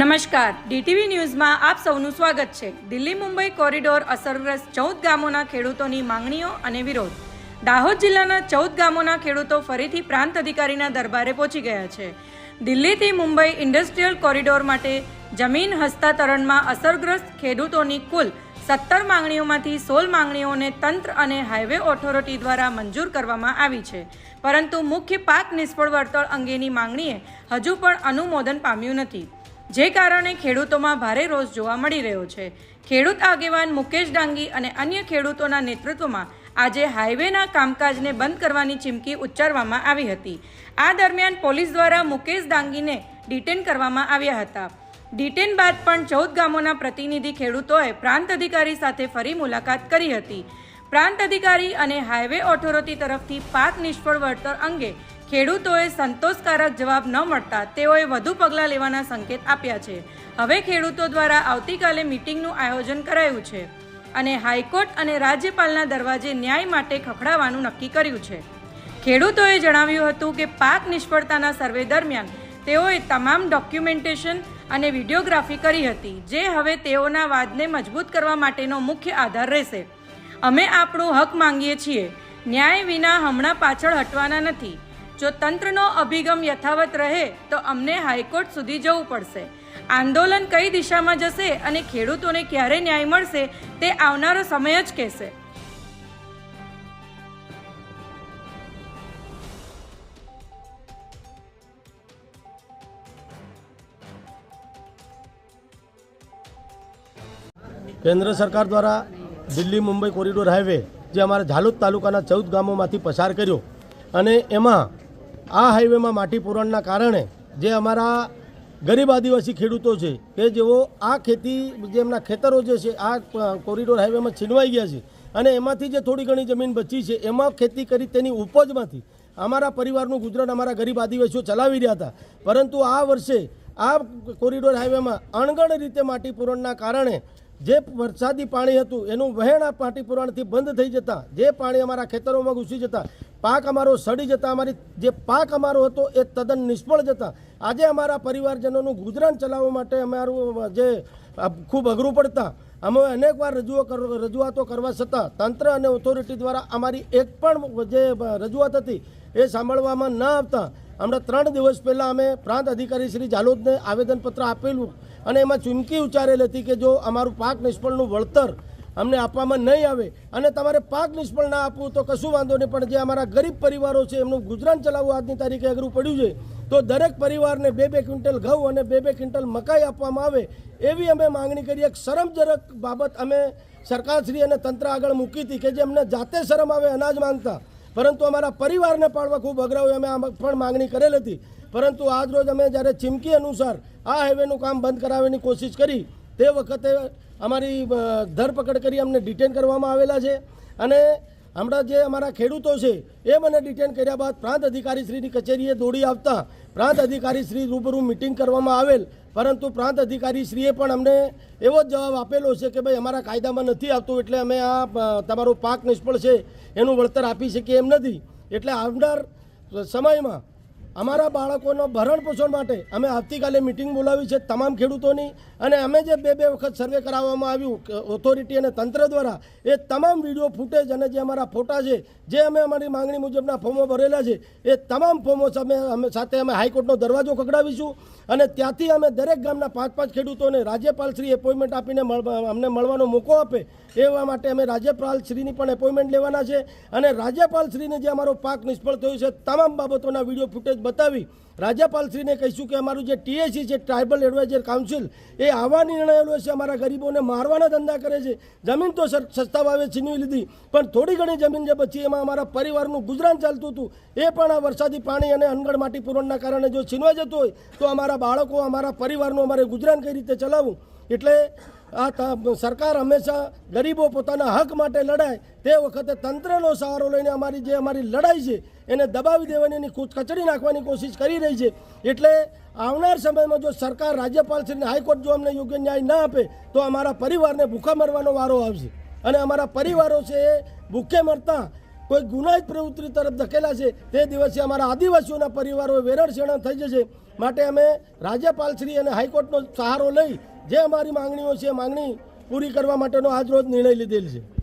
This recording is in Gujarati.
નમસ્કાર. ડીટીવી ન્યૂઝમાં આપ સૌનું સ્વાગત છે. દિલ્હી મુંબઈ કોરિડોર અસરગ્રસ્ત ચૌદ ગામોના ખેડૂતોની માંગણીઓ અને વિરોધ. દાહોદ જિલ્લાના ચૌદ ગામોના ખેડૂતો ફરીથી પ્રાંત અધિકારીના દરબારે પહોંચી ગયા છે. દિલ્હીથી મુંબઈ ઇન્ડસ્ટ્રીયલ કોરિડોર માટે જમીન હસ્તાંતરણમાં અસરગ્રસ્ત ખેડૂતોની કુલ સત્તર માંગણીઓમાંથી સોળ માંગણીઓને તંત્ર અને હાઈવે ઓથોરિટી દ્વારા મંજૂર કરવામાં આવી છે. પરંતુ મુખ્ય પાક નિષ્ફળ વળતર અંગેની માંગણીએ હજુ પણ અનુમોદન પામ્યું નથી. જે કારણે ખેડૂતોમાં ભારે રોષ જોવા મળી રહ્યો છે. ખેડૂત આગેવાન મુકેશ ડાંગી અને અન્ય ખેડૂતોના નેતૃત્વમાં આજે હાઈવેના કામકાજને બંધ કરવાની ચીમકી ઉચ્ચારવામાં આવી હતી. આ દરમિયાન પોલીસ દ્વારા મુકેશ ડાંગીને ડિટેન કરવામાં આવ્યા હતા. ડિટેન બાદ પણ ચૌદ ગામોના પ્રતિનિધિ ખેડૂતોએ પ્રાંત અધિકારી સાથે ફરી મુલાકાત કરી હતી. પ્રાંત અધિકારી અને હાઈવે ઓથોરિટી તરફથી પાક નિષ્ફળ વળતર અંગે ખેડૂતોએ સંતોષકારક જવાબ ન મળતા તેઓએ વધુ પગલાં લેવાના સંકેત આપ્યા છે. હવે ખેડૂતો દ્વારા આવતીકાલે મિટિંગનું આયોજન કરાયું છે અને હાઈકોર્ટ અને રાજ્યપાલના દરવાજે ન્યાય માટે ખખડાવવાનું નક્કી કર્યું છે. ખેડૂતોએ જણાવ્યું હતું કે પાક નિષ્ફળતાના સર્વે દરમિયાન તેઓએ તમામ ડોક્યુમેન્ટેશન અને વિડીયોગ્રાફી કરી હતી, જે હવે તેઓના વાદને મજબૂત કરવા માટેનો મુખ્ય આધાર રહેશે. અમે આપણું હક માંગીએ છીએ. ન્યાય વિના હમણાં પાછળ હટવાના નથી. જો તંત્રનો અભિગમ યથાવત રહે, તો અમને હાઈકોર્ટ સુધી જવું પડશે. આંદોલન કઈ દિશામાં જશે અને ખેડૂતોને ક્યારે ન્યાય મળશે, તે આવનારો સમય જ કહેશે. કેન્દ્ર સરકાર દ્વારા દિલ્હી મુંબઈ કોરિડોર હાઈવે, જે અમારા ઝાલોદ તાલુકાના ચૌદ ગામોમાંથી પસાર કર્યો, અને એમાં આ હાઈવેમાં માટી પૂરણના કારણે જે અમારા ગરીબ આદિવાસી ખેડૂતો છે, કે જેઓ આ ખેતી, જે એમના ખેતરો જે છે, આ કોરિડોર હાઈવેમાં છીનવાઈ ગયા છે અને એમાંથી જે થોડી ઘણી જમીન બચી છે, એમાં ખેતી કરી તેની ઉપજમાંથી અમારા પરિવારનું ગુજરાન અમારા ગરીબ આદિવાસીઓ ચલાવી રહ્યા હતા. પરંતુ આ વર્ષે આ કોરિડોર હાઈવેમાં અણગણ રીતે માટી પૂરણના કારણે જે વરસાદી પાણી હતું, એનું વહેણ આ માટી પુરાણથી બંધ થઈ જતા, જે પાણી અમારા ખેતરોમાં ઘૂસી જતા પાક અમારો સડી જતા, અમારી જે પાક અમારો હતો એ તદ્દન નિષ્ફળ જતા. આજે અમારા પરિવારજનોનું ગુજરાન ચલાવવા માટે અમારું જે ખૂબ અઘરું પડતા. અમે અનેકવાર રજૂઓ રજૂઆતો કરવા છતાં તંત્ર અને ઓથોરિટી દ્વારા અમારી એક પણ જે રજૂઆત હતી એ સાંભળવામાં ન આવતા. હમણાં ત્રણ દિવસ પહેલાં અમે પ્રાંત અધિકારી શ્રી જાલોદને આવેદનપત્ર આપેલું અને એમાં ચૂમકી ઉચ્ચારેલ હતી કે જો અમારું પાક નિષ્ફળનું વળતર અમને આપવામાં નહીં આવે અને તમારે પાક નિષ્ફળ ના આપવું તો કશું વાંધો નહીં. પણ જે અમારા ગરીબ પરિવારો છે, એમનું ગુજરાન ચલાવવું આજની તારીખે અઘરું પડ્યું છે, તો દરેક પરિવારને બે બે ક્વિન્ટલ ઘઉં અને બે બે ક્વિન્ટલ મકાઈ આપવામાં આવે, એવી અમે માંગણી કરી. એક શરમજનક બાબત અમે સરકારશ્રી અને તંત્ર આગળ મૂકી હતી કે જે અમને જાતે શરમ આવે, અનાજ માંગતા. પરંતુ અમારા પરિવારને પાડવા ખૂબ અઘરા હોય અમે આ પણ માંગણી કરેલ હતી. પરંતુ આજ રોજ અમે જ્યારે ચીમકી અનુસાર આ હાઈવેનું કામ બંધ કરાવવાની કોશિશ કરી, તે વખતે અમારી ધરપકડ કરી અમને ડિટેન કરવામાં આવેલા છે. અને હમણાં જે અમારા ખેડૂતો છે, એ મને ડિટેન કર્યા બાદ પ્રાંત અધિકારીશ્રીની કચેરીએ દોડી આવતા પ્રાંત અધિકારીશ્રી રૂબરૂ મિટિંગ કરવામાં આવેલ. પરંતુ પ્રાંત અધિકારીશ્રીએ પણ અમને એવો જ જવાબ આપેલો છે કે ભાઈ, અમારા કાયદામાં નથી આવતું, એટલે અમે આ તમારો પાક નિષ્ફળ છે, એનું વળતર આપી શકીએ એમ નથી. એટલે આવનાર સમયમાં અમારા બાળકોનો ભરણ પોષણ માટે અમે આવતીકાલે મિટિંગ બોલાવી છે તમામ ખેડૂતોની. અને અમે જે બે બે વખત સર્વે કરાવવામાં આવ્યું ઓથોરિટી અને તંત્ર દ્વારા, એ તમામ વીડિયો ફૂટેજ અને જે અમારા ફોટા છે, જે અમે અમારી માંગણી મુજબના ફોર્મો ભરેલા છે, એ તમામ ફોર્મો અમે સાથે અમે હાઈકોર્ટનો દરવાજો ખખડાવીશું. અને ત્યાંથી અમે દરેક ગામના પાંચ પાંચ ખેડૂતોને રાજ્યપાલશ્રી એપોઇન્ટમેન્ટ આપીને અમને મળવાનો મોકો આપે, એવા માટે અમે રાજ્યપાલશ્રીની પણ એપોઇન્ટમેન્ટ લેવાના છે. અને રાજ્યપાલશ્રીને જે અમારો પાક નિષ્ફળ થયો છે, તમામ બાબતોના વીડિયો ફૂટેજ બતાવી રાજ્યપાલશ્રીને કહીશું કે અમારું જે ટીએસી છે ટ્રાઇબલ એડવાઇઝર કાઉન્સિલ એ આવા નિર્ણયો છે અમારા ગરીબોને મારવાના ધંધા કરે છે. જમીન તો સસ્તા ભાવે છીનવી લીધી. પણ થોડી ઘણી જમીન જે બચી એમાં અમારા પરિવારનું ગુજરાન ચાલતું હતું, એ પણ આ વરસાદી પાણી અને અનગઢ માટી પૂરણના કારણે જો છીનવાઈ જતું હોય, તો અમારા બાળકો, અમારા પરિવારનું અમારે ગુજરાન કઈ રીતે ચલાવવું? એટલે આ સરકાર હંમેશા ગરીબો પોતાના હક માટે લડાય, તે વખતે તંત્રનો સહારો લઈને અમારી જે અમારી લડાઈ છે, એને દબાવી દેવાની એની કચડી નાખવાની કોશિશ કરી રહી છે. એટલે આવનાર સમયમાં જો સરકાર રાજ્યપાલશ્રીને હાઈકોર્ટ જો અમને યોગ્ય ન્યાય ના આપે, તો અમારા પરિવારને ભૂખા મરવાનો વારો આવશે. અને અમારા પરિવારો છે એ ભૂખે મરતા, કોઈ ગુનાહિત પ્રવૃત્તિ તરફ ધકેલા છે, તે દિવસે અમારા આદિવાસીઓના પરિવારો વેરણ થઈ જશે. માટે અમે રાજ્યપાલશ્રી અને હાઈકોર્ટનો સહારો લઈ જે અમારી માંગણીઓ છે માંગણી પૂરી કરવા માટેનો આજ રોજ નિર્ણય લીધેલ છે.